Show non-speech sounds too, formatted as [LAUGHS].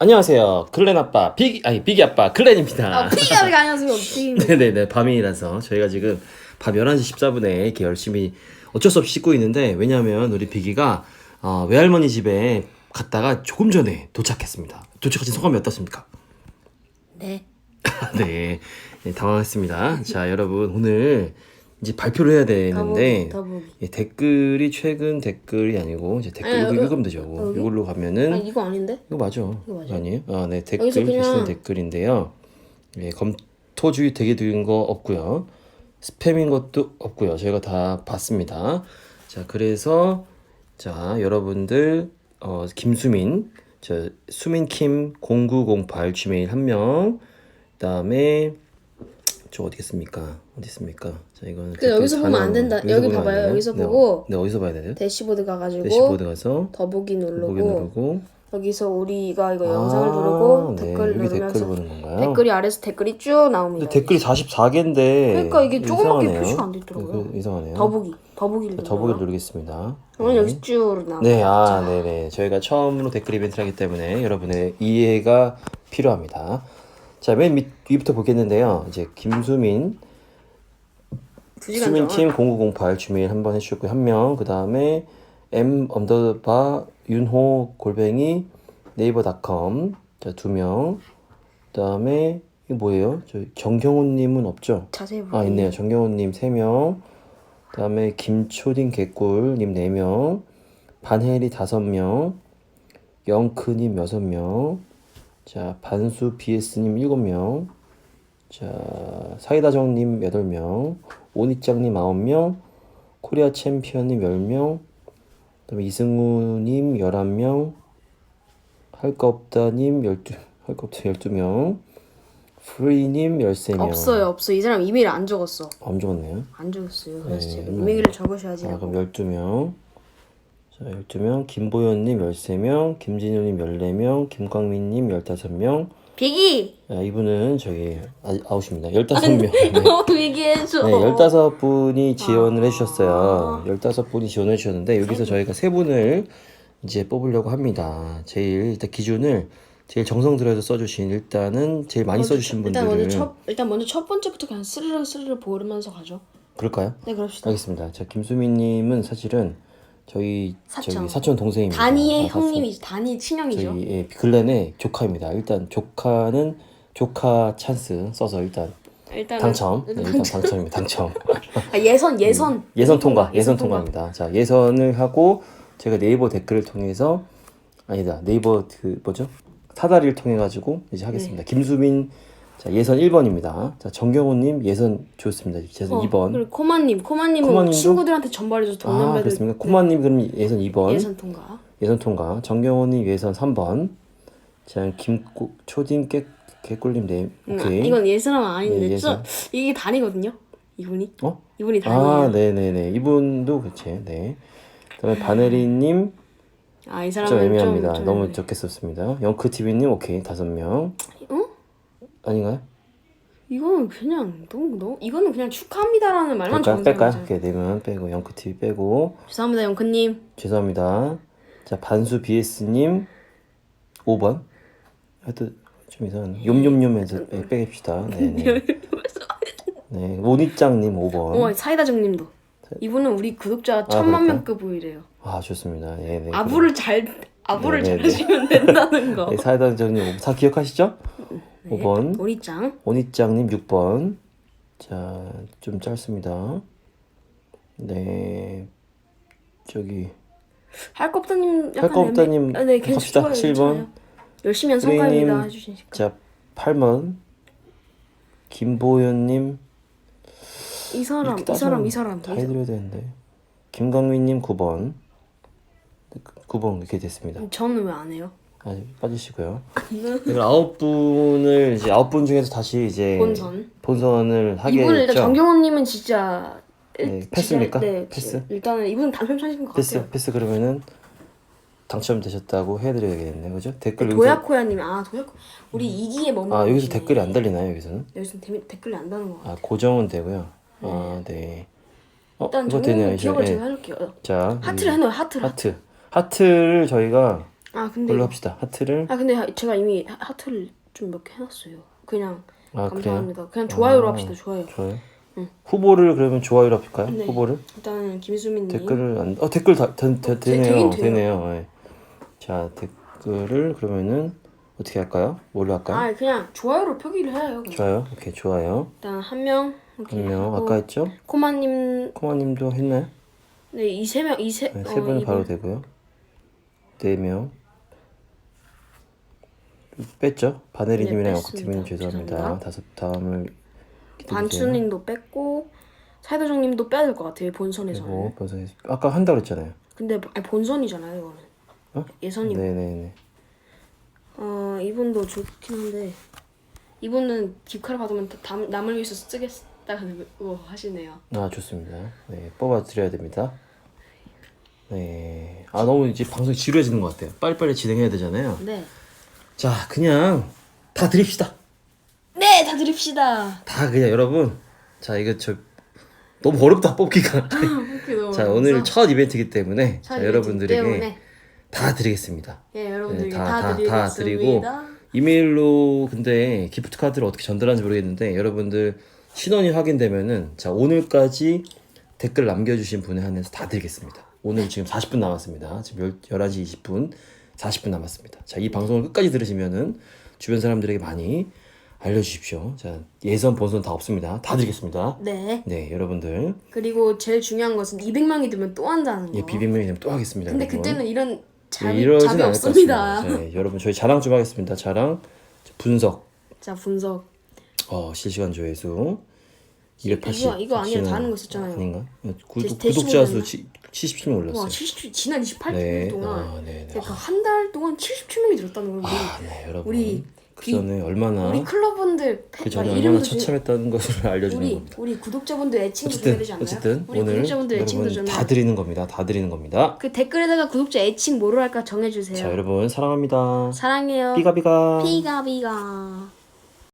안녕하세요. 클랜 아빠 빅 아니 빅이 아빠 클랜입니다. 아, 피가 피. [LAUGHS] 네네네 밤이라서 저희가 지금 밤 11시 14분에 이렇게 열심히 어쩔 수 없이 씻고 있는데 왜냐하면 우리 빅이가 어, 외할머니 집에 갔다가 조금 전에 도착했습니다. 도착하신 소감이 어떻습니까? 네. [LAUGHS] 네, 네, 당황했습니다. 자 여러분 오늘 이제 발표를 해야 되는데 더보기, 더보기. 예, 댓글이 최근 댓글이 아니고 이제 댓글 아니, 이거 여기- 읽으면 되죠. 여기? 이걸로 가면은 아 이거 아닌데? 이거 맞아. 이거 맞아요? 아니에요? 아, 네. 댓글 여기서 그냥- 댓글인데요. 예, 검토주의 되게 드린 거 없고요. 스팸인 것도 없고요. 저희가 다 봤습니다. 자, 그래서 자, 여러분들 어, 김수민 저 수민킴 0908 gmail 한 명. 그다음에 저 어디 있습니까? 어디 있습니까? 자, 이거는 그 여기서 보면 안 된다. 여기 보면 안 봐봐요. 되나요? 여기서 네, 보고 네, 어디서 봐야 돼요? 대시보드 가가지고 대시보드 가서 더보기 누르고 보기 누르고 여기서 우리가 이거 아, 영상을 누르고 네, 댓글 여기 누르면서 댓글 보는 건가요? 댓글이 아래서 댓글이 쭉 나옵니다. 근데 댓글이 44개인데 그러니까 이게 조그맣게 표시가 안 돼 있더라고요. 그, 이상하네요. 더보기 더보기를 누르. 더보기를 누르겠습니다. 그러면 여기 쭉 나와. 네, 아, 네네. 저희가 처음으로 댓글 이벤트를 하기 때문에 여러분의 이해가 필요합니다. 자, 맨 밑, 위부터 보겠는데요. 이제 김수민. 수민팀 0908 주메일 한번 해주셨고요. 한 명. 그 다음에 m 언더바 윤호 골뱅이 네이버닷컴. 자, 두 명. 그 다음에 이거 뭐예요? 저 정경호님은 없죠? 자세히 보기. 아 있네요 정경호님 3명 그 다음에 김초딩 개꿀님 4명 반혜리 5명 영크님 6명 자 반수 BS님 7명 자 사이다정님 8명 오니짱님 9명 코리아 챔피언님 10명 그 다음에 이승우님 11명 할 거 없다님 12, 할 거 없다 12명 프리님 13명 없어요 없어 이 사람 이메일 안 적었어 안 적었네요. 안 적었어요. 그래서 네, 제가 음. 이메일을 적으셔야지. 자, 하고. 그럼 12명. 자, 12명. 김보현님 13명. 김진우님 14명. 김광민님 15명. 비기 자, 이분은 저기 아, 아웃입니다. 15명. [LAUGHS] 네. 너무 비기해줘. 네, 15분이 지원을 해주셨어요. 15분이 지원을 해주셨는데, 여기서 저희가 세 분을 이제 뽑으려고 합니다. 제일, 일단 기준을 제일 정성 들여서 써주신, 일단은 제일 많이 써주신 일단 분들을. 먼저 첫 일단 먼저 첫 번째부터 그냥 스르르 스르르 보면서 가죠. 그럴까요? 네 그럽시다. 알겠습니다. 자, 김수민님은 사실은 저희 사촌. 저기 사촌 동생입니다. 다니의 아, 사촌. 형님이 다니 친형이죠. 저희 예, 글렌의 조카입니다. 일단 조카는 조카 찬스 써서 일단 일단 당첨. 네, 일단 일단 당첨. 당첨입니다. 당첨. [LAUGHS] 아, 예선 예선 예선 통과. 예선 통과. 통과입니다. 자, 예선을 하고 제가 네이버 댓글을 통해서 아니다. 네이버 그 뭐죠? 사다리를 통해 가지고 이제 네. 하겠습니다. 김수민 자, 예선 1번입니다. 자, 정경호 님 예선 좋습니다. 예선 어, 2번. 그리고 코마님 코마님은 코마님도? 친구들한테 전발해서 아, 동남배들 그렇습니까? 코마님 그럼 예선 2번. 예선 통과. 예선 통과. 정경호님 예선 3번. 자, 김고 초딩 깨 개꿀님 네. 음, 오케이. 이건 예선은 아닌데 예, 저 예선. 이게 단이거든요. 이분이 어? 이분이 단이에요. 아, 네, 네, 네. 이분도 그렇지. 네. 그다음에 바네리님 아이좀 사람은 애매합니다. 좀, 좀 너무 적게 썼습니다. 영크 TV님 오케이 다섯 명. 어? 아닌가요? 이거는 그냥 너무 너무 이거는 그냥 축하합니다라는 말만? 적은 뺄까요? 오케이 네명 빼고 영크 TV 빼고 죄송합니다 영크님. 죄송합니다. 자 반수 BS님 5번. 하여튼 좀 이상한 욤욤욤해서 빼, 빼깁시다. 네네. [LAUGHS] 네 오니짱님 5번. 어 사이다정님도 이분은 우리 구독자 천만 그럴까요? 명급이래요. 아 좋습니다. 네, 네. 아부를 잘 아부를 네, 네, 잘하시면 된다는 거. 네, 사회단장님 다 기억하시죠? 네. 5번. 오리짱. 오니짱님 6번. 자, 좀 짧습니다. 네. 저기 할거 없다님 약간 애매- 아, 네, 괜찮- 갑시다. 좋아요, 7번. 괜찮아요. 열심히 한 성과입니다. 해 주시니까. 자, 8번. 김보현님 이 사람 이 사람 이 사람 다. 해드려야 되는데. 김광민님 9번. 9번 이렇게 됐습니다. 저는 왜 안 해요? 아, 빠지시고요. 이걸 아홉 분을 이제 아홉 분 중에서 다시 이제 본선. 본선을 하게 이분 일단. 정경호님은 진짜 일- 네, 진짜- 패스입니까? 네, 패스? 일단은 이분 당첨자신 것 패스 같아요. 패스 그러면은 당첨되셨다고 해드려야겠네 그죠? 댓글 여기서 도야코야님 아 도야코 우리 이기에 머무르. 아 여기서 댓글이 안 달리나요 여기서는? 여기서 데, 댓글이 안 다는 것 같아요. 아 고정은 되고요. 아 네. 어 일단 이거 정경호 되네요. 기억을 이제. 제가 예. 해볼게요. 자 하트를 해놓아요 하트를. 하트 하트를 저희가 아 근데 걸로 합시다. 하트를 아 근데 하- 제가 이미 하- 하트를 좀 몇 개 해놨어요. 그냥 아 그래요? 감사합니다. 그냥 좋아요로 아. 합시다. 좋아요. 좋아요. 후보를 그러면 좋아요로 할까요? 네. 후보를 일단은 김수민님. 댓글을 안, 어 댓글 다 되, 되, 되- 되네요. 돼요. 되네요. 예. 자 댓글을 그러면은 어떻게 할까요? 뭘로 할까요? 아 그냥 좋아요로 표기를 해요. 그냥. 좋아요. 오케이 좋아요. 일단 한 명. 이렇게 한명 하고, 아까 했죠? 코마님 코마님도 했나요? 네이 세 명 이세 네, 세 분은 바로 되고요. 네 명. 뺐죠? 바네리님이랑 네, 뺐습니다. 죄송합니다. 죄송합니다. 다섯 다음을. 반춘님도 뺐고 사이도정님도 빼야 될 것 같아요 본선에서는. 그리고 벌써 아까 한다 그랬잖아요. 근데 아니, 본선이잖아요 이거는. 어? 예선이. 네네네. 어 이분도 좋긴 한데 이분은 기카를 받으면 다- 남, 남을 위해서 쓰겠다고 하시네요. 아 좋습니다. 네 뽑아 드려야 됩니다. 네. 아 너무 이제 방송 이 지루해지는 것 같아요. 빨리빨리 진행해야 되잖아요. 네. 자 그냥 다 드립시다. 네, 다 드립시다. 다 그냥 여러분. 자 이거 저 너무 어렵다 뽑기가. [LAUGHS] 자 오늘 첫 이벤트이기 때문에 자, 여러분들에게 때문에. 다 드리겠습니다. 예, 여러분들께 네, 다, 다, 다, 드리겠습니다. 다 드리고 이메일로 근데 기프트 카드를 어떻게 전달하는지 모르겠는데 여러분들 신원이 확인되면은 자 오늘까지 댓글 남겨주신 분에 한해서 다 드리겠습니다. 오늘 지금 40분 남았습니다. 지금 11시 20분 40분 남았습니다. 자 이 방송을 끝까지 들으시면은 주변 사람들에게 많이 알려주십시오. 자 예선 본선 다 없습니다. 다 드리겠습니다. 네. 네 여러분들 그리고 제일 중요한 것은 200명이 되면 또 한다는 거. 예 비빔면이 되면 또 하겠습니다. 근데 여러분. 그때는 이런 네, 잡이, 이러진 잡이 않을 것 없습니다. 같습니다. 네, 여러분 저희 자랑 좀 하겠습니다. 자랑 분석 자, 분석. 어 실시간 조회수 280 이거- 이거 아니라 지금- 다른 거 있었잖아요. 아닌가? 구독, 대- 구독자 수 대시보드였나? 77명 올랐어요. 와, 77 지난 28일 네, 동안 아, 네, 네. 그러니까 한 달 동안 77명이 들었다는 걸 우리, 아, 네, 여러분. 우리 그 전에 얼마나 우리 클럽분들 그 전에 막 얼마나 처참했다는 것을 [LAUGHS] 알려주는 우리 겁니다. 우리 구독자분들 애칭도 어쨌든 되지 않나요? 어쨌든 오늘 구독자분들 애칭도 여러분 좀다 드리는 겁니다. 다 드리는 겁니다. 그 댓글에다가 구독자 애칭 뭐로 할까 정해주세요. 자 여러분 사랑합니다. 사랑해요. 삐가삐가. 피가 비가.